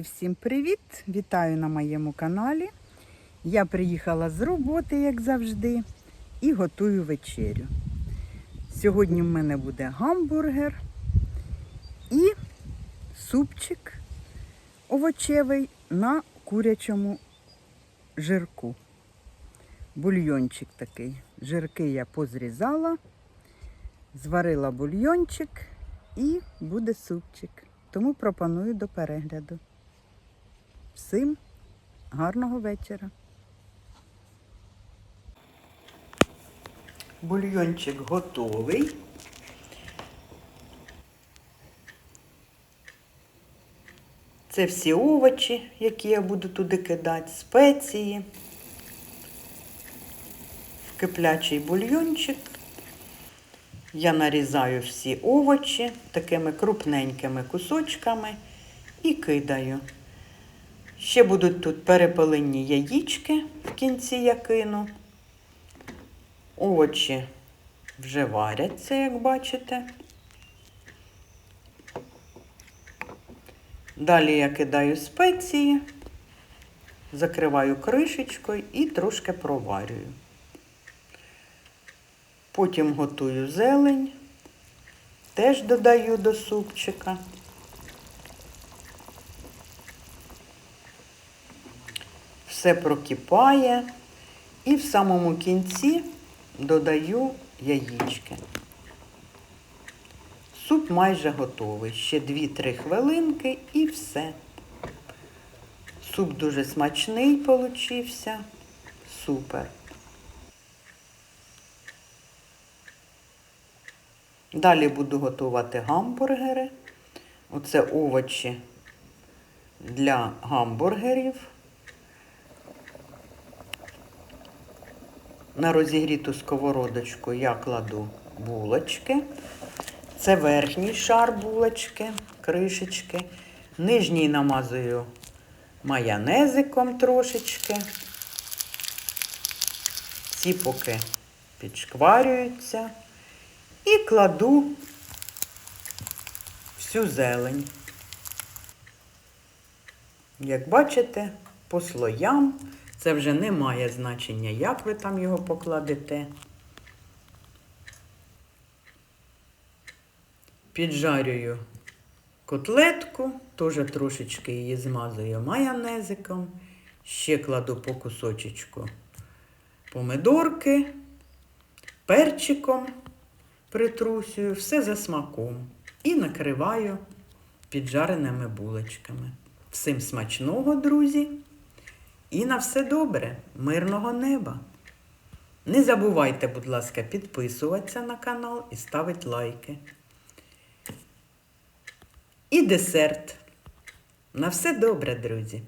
всім привіт! Вітаю на моєму каналі. Я приїхала з роботи, як завжди, і готую вечерю. Сьогодні в мене буде гамбургер і супчик овочевий на курячому жирку. Бульйончик такий. Жирки я позрізала, зварила бульйончик і буде супчик. Тому пропоную до перегляду. Всім гарного вечора. Бульйончик готовий. Це всі овочі, які я буду туди кидати, спеції, в киплячий бульйончик. Я нарізаю всі овочі такими крупненькими кусочками і кидаю. Ще будуть тут перепелені яєчки в кінці я кину. Овочі вже варяться, як бачите. Далі я кидаю спеції, закриваю кришечкою і трошки проварюю. Потім готую зелень, теж додаю до супчика. Все прокипає і в самому кінці додаю яєчки. Суп майже готовий. Ще 2-3 хвилинки і все. Суп дуже смачний получився. Супер. Далі буду готувати гамбургери. Оце овочі для гамбургерів. На розігріту сковородочку я кладу булочки. Це верхній шар булочки, кришечки. Нижній намазую майонезиком трошечки. Ці поки підшкварюються. І кладу всю зелень. Як бачите, по слоям це вже не має значення, як ви там його покладете. Піджарюю котлетку, теж трошечки її змазую майонезиком. Ще кладу по кусочечку помидорки, перчиком притрусюю, все за смаком. І накриваю піджареними булочками. Всім смачного, друзі! І на все добре, мирного неба! Не забувайте, будь ласка, підписуватися на канал і ставити лайки. І десерт. На все добре, друзі!